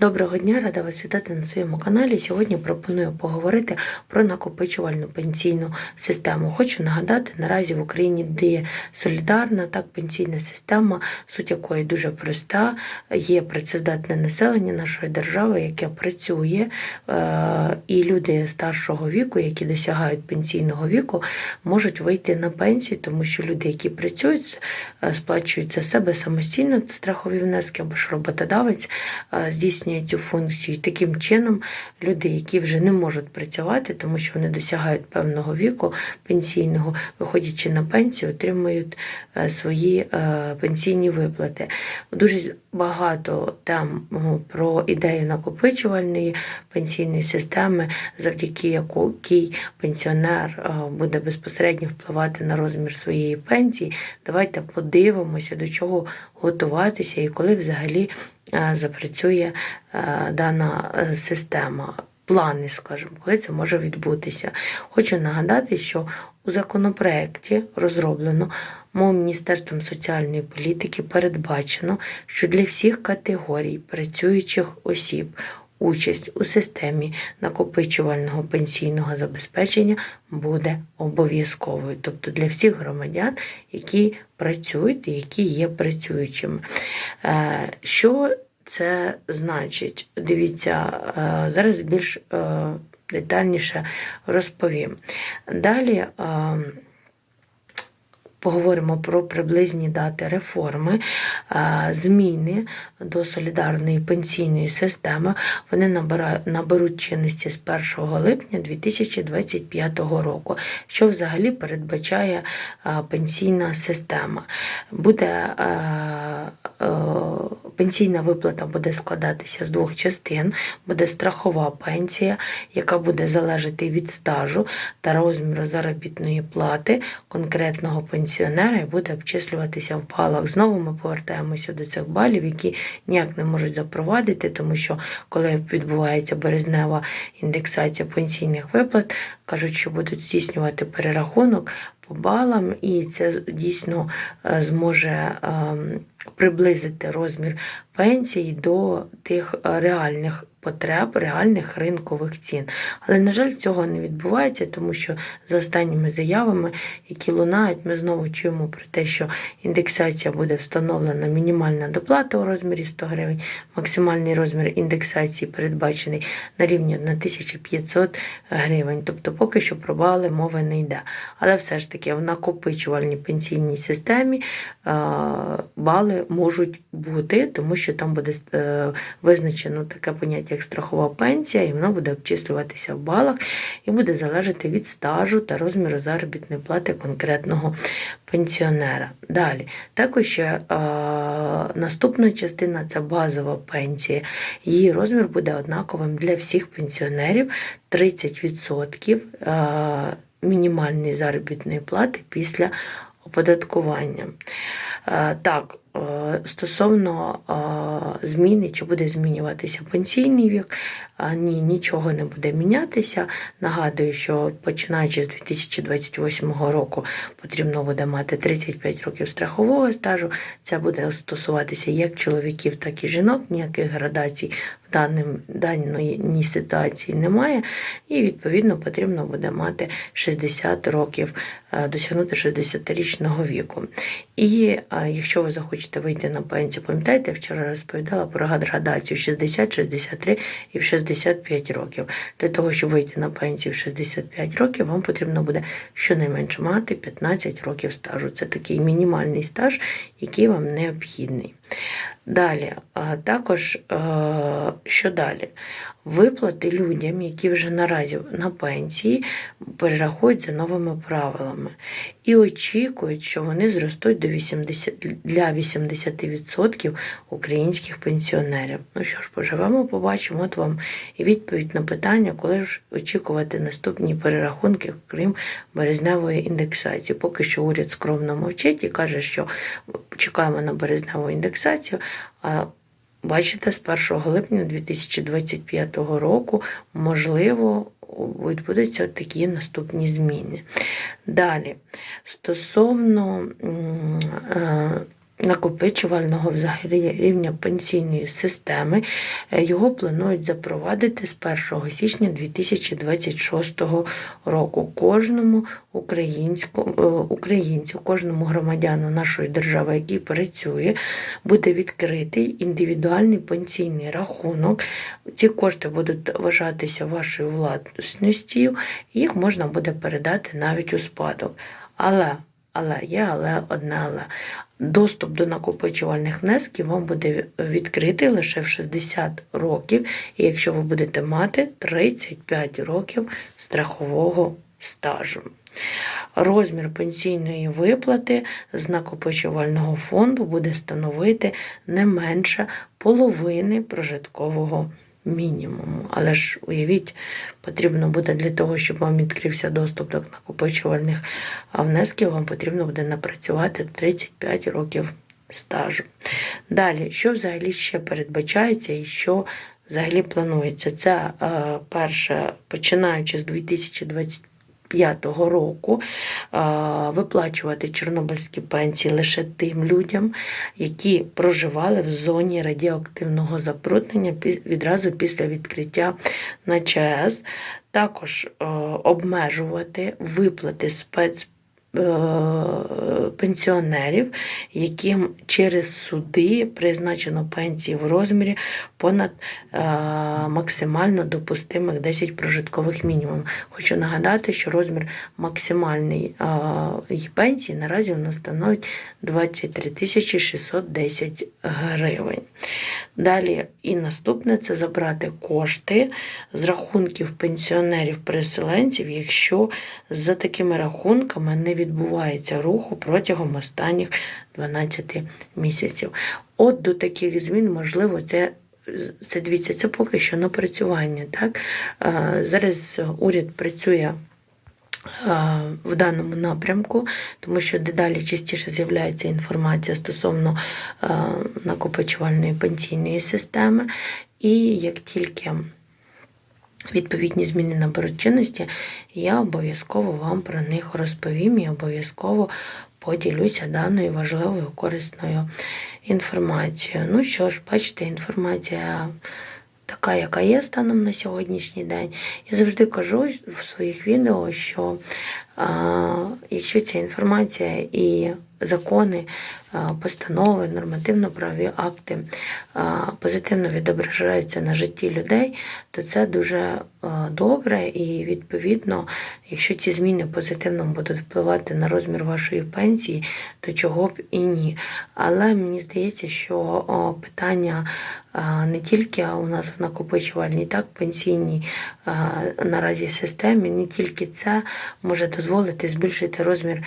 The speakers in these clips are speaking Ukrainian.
Доброго дня, рада вас вітати на своєму каналі. Сьогодні пропоную поговорити про накопичувальну пенсійну систему. Хочу нагадати, наразі в Україні діє солідарна так пенсійна система, суть якої дуже проста. Є працездатне населення нашої держави, яке працює, е, і люди старшого віку, які досягають пенсійного віку, можуть вийти на пенсію, тому що люди, які працюють, е, сплачують за себе самостійно страхові внески або ж роботодавець е, здійснює цю функцію. І таким чином люди, які вже не можуть працювати, тому що вони досягають певного віку пенсійного, виходячи на пенсію, отримують е, свої е, пенсійні виплати. Дуже багато ну, про ідею накопичувальної пенсійної системи, завдяки якій пенсіонер е, буде безпосередньо впливати на розмір своєї пенсії. Давайте подивимося, до чого готуватися і коли взагалі е, запрацює е, дана е, система. Плани, скажімо, коли це може відбутися. Хочу нагадати, що у законопроекті розроблено мов Міністерством соціальної політики передбачено, що для всіх категорій працюючих осіб участь у системі накопичувального пенсійного забезпечення буде обов'язковою, тобто для всіх громадян, які працюють і які є працюючими. Е, Що це значить? Дивіться, е, зараз більш е, детальніше розповім. Далі. Поговоримо про приблизні дати реформи, е, зміни до солідарної пенсійної системи. Вони наберуть чинності з 1 липня 2025 року, що взагалі передбачає е, пенсійна система. Буде е, пенсійна виплата буде складатися з двох частин. Буде страхова пенсія, яка буде залежати від стажу та розміру заробітної плати конкретного пенсіонера і буде обчислюватися в балах. Знову ми повертаємося до цих балів, які ніяк не можуть запровадити, тому що коли відбувається березнева індексація пенсійних виплат, кажуть, що будуть здійснювати перерахунок по балам, і це дійсно е, зможе ем, приблизити розмір пенсії до тих е, реальних потреб, реальних ринкових цін. Але, на жаль, цього не відбувається, тому що за останніми заявами, які лунають, ми знову чуємо про те, що індексація буде встановлена мінімальна доплата у розмірі 100 гривень, максимальний розмір індексації передбачений на рівні 1500 гривень. Тобто поки що про бали мови не йде. Але все ж таки в накопичувальній пенсійній системі е, бали можуть бути, тому що там буде е, визначено таке поняття, як страхова пенсія, і воно буде обчислюватися в балах і буде залежати від стажу та розміру заробітної плати конкретного пенсіонера. Далі, також ще наступна частина це базова пенсія. Її розмір буде однаковим для всіх пенсіонерів 30% е, мінімальної заробітної плати після оподаткування. Е, Так, стосовно е, зміни, чи буде змінюватися пенсійний вік, ні, нічого не буде мінятися. Нагадую, що починаючи з 2028 року потрібно буде мати 35 років страхового стажу. Це буде стосуватися як чоловіків, так і жінок. Ніяких градацій в даним, даній ситуації немає. І відповідно потрібно буде мати 60 років, е, досягнути 60-річного віку. І е, якщо ви захочете вийти на пенсію, пам'ятаєте, вчора розповідала про градацію 60, 63 і в 65 років. Для того, щоб вийти на пенсію в 65 років, вам потрібно буде щонайменше мати 15 років стажу. Це такий мінімальний стаж, який вам необхідний. Далі, також е, що далі? Виплати людям, які вже наразі на пенсії, перерахують за новими правилами і очікують, що вони зростуть до 80, для 80% українських пенсіонерів. Ну що ж, поживемо, побачимо. От вам і відповідь на питання, коли ж очікувати наступні перерахунки, крім березневої індексації. Поки що уряд скромно мовчить і каже, що чекаємо на березневу індексацію. А бачите, з 1 липня 2025 року можливо відбудуться такі наступні зміни. Далі, стосовно е, накопичувального взагалі рівня пенсійної системи. Е, Його планують запровадити з 1 січня 2026 року. Кожному е, українцю, кожному громадяну нашої держави, який працює, буде відкритий індивідуальний пенсійний рахунок. Ці кошти будуть вважатися вашою власністю, їх можна буде передати навіть у спадок. Але, але є, але одне але. Доступ до накопичувальних внесків вам буде відкритий лише в 60 років, і якщо ви будете мати 35 років страхового стажу. Розмір пенсійної виплати з накопичувального фонду буде становити не менше половини прожиткового мінімуму. Але ж уявіть, потрібно буде для того, щоб вам відкрився доступ до накопичувальних внесків, вам потрібно буде напрацювати 35 років стажу. Далі, що взагалі ще передбачається і що взагалі планується? Це е, перше, починаючи з 2025 року, виплачувати чорнобильські пенсії лише тим людям, які проживали в зоні радіоактивного забруднення відразу після відкриття на ЧАЕС. Також е, обмежувати виплати спец е, пенсіонерів, яким через суди призначено пенсії в розмірі понад е, максимально допустимих 10 прожиткових мінімумів. Хочу нагадати, що розмір максимальної е, пенсії наразі у нас становить 23 тисячі 610 гривень. Далі і наступне це забрати кошти з рахунків пенсіонерів-переселенців, якщо за такими рахунками не відбувається руху протягом останніх 12 місяців. От до таких змін, можливо, це. Це дивіться, це поки що напрацювання. Так? Зараз уряд працює в даному напрямку, тому що дедалі частіше з'являється інформація стосовно накопичувальної пенсійної системи. І як тільки відповідні зміни наберуть чинності, я обов'язково вам про них розповім і обов'язково поділюся даною важливою корисною інформацією. Ну що ж, бачите, інформація така, яка є станом на сьогоднішній день. Я завжди кажу в своїх відео, що а, якщо ця інформація і закони, постанови, нормативно-правові акти позитивно відображаються на житті людей, то це дуже добре і відповідно, якщо ці зміни позитивно будуть впливати на розмір вашої пенсії, то чого б і ні. Але мені здається, що питання не тільки у нас в накопичувальній, так пенсійній наразі системі, не тільки це може дозволити збільшити розмір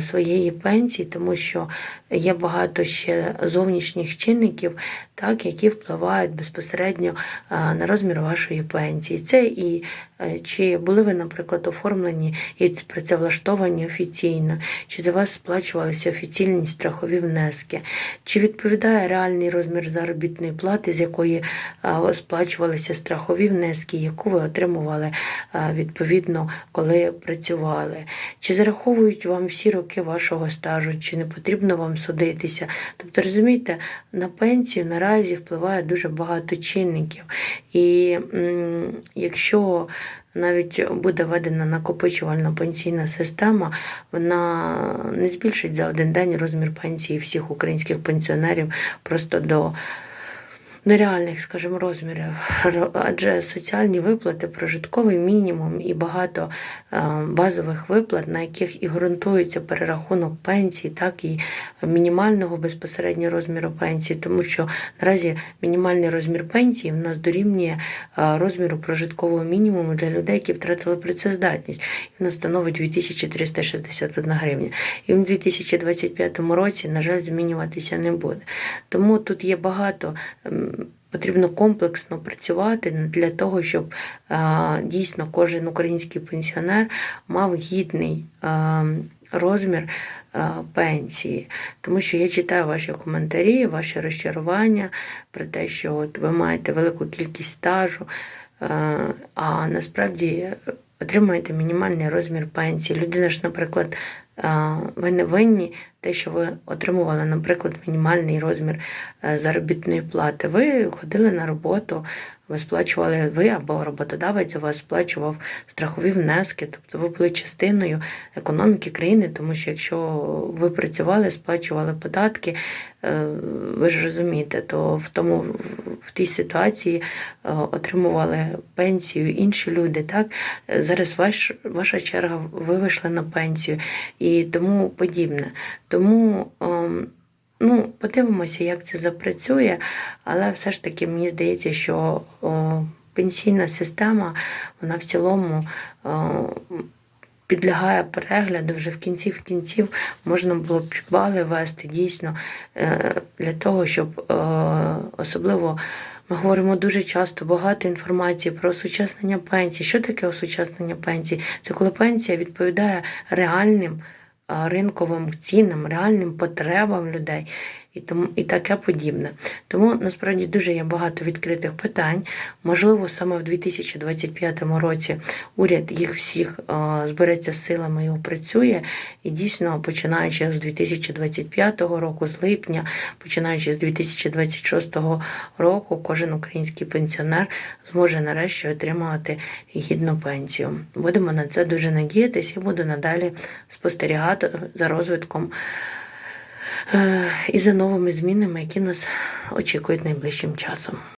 своєї пенсії, тому що є багато ще зовнішніх чинників, так, які впливають безпосередньо на розмір вашої пенсії. Це і е, чи були ви, наприклад, оформлені і працевлаштовані офіційно, чи за вас сплачувалися офіційні страхові внески, чи відповідає реальний розмір заробітної плати, з якої сплачувалися страхові внески, яку ви отримували відповідно, коли працювали, чи зараховують вам всі роки вашого стажу, чи не потрібно вам судитися. Тобто, розумієте, на пенсію наразі впливає дуже багато чинників. І м, якщо навіть буде введена накопичувальна пенсійна система, вона не збільшить за один день розмір пенсії всіх українських пенсіонерів просто до нереальних, скажімо, розмірів. Адже соціальні виплати, прожитковий мінімум і багато е, базових виплат, на яких і ґрунтується перерахунок пенсій, так і мінімального безпосередньо розміру пенсії, тому що наразі мінімальний розмір пенсії в нас дорівнює е, розміру прожиткового мінімуму для людей, які втратили працездатність. І він становить 2361 гривня. І в 2025 році, на жаль, змінюватися не буде. Тому тут є багато. Потрібно комплексно працювати для того, щоб дійсно кожен український пенсіонер мав гідний розмір пенсії. Тому що я читаю ваші коментарі, ваші розчарування про те, що от ви маєте велику кількість стажу, а, насправді отримуєте мінімальний розмір пенсії. Людина ж, наприклад, е, ви не винні те, що ви отримували, наприклад, мінімальний розмір е, заробітної плати. Ви ходили на роботу, ви сплачували ви або роботодавець у вас сплачував страхові внески, тобто ви були частиною економіки країни, тому що якщо ви працювали, сплачували податки, е, ви ж розумієте, то в тому в тій ситуації е, отримували пенсію інші люди. Так зараз ваш, ваша черга, ви вийшли на пенсію і тому подібне. Тому ем, ну, подивимося, як це запрацює, але все ж таки мені здається, що о, пенсійна система, вона в цілому. О, Підлягає перегляду вже в кінці в кінців можна було б бали вести дійсно е, для того, щоб особливо ми говоримо дуже часто багато інформації про осучаснення пенсії. Що таке осучаснення пенсії? Це коли пенсія відповідає реальним ринковим цінам, реальним потребам людей і тому і таке подібне. Тому насправді дуже є багато відкритих питань. Можливо, саме в 2025 році уряд їх всіх а, збереться силами і опрацює. І дійсно, починаючи з 2025 року, з липня, починаючи з 2026 року, кожен український пенсіонер зможе нарешті отримувати гідну пенсію. Будемо на це дуже надіятися і буду надалі спостерігати за розвитком е, і за новими змінами, які нас очікують найближчим часом.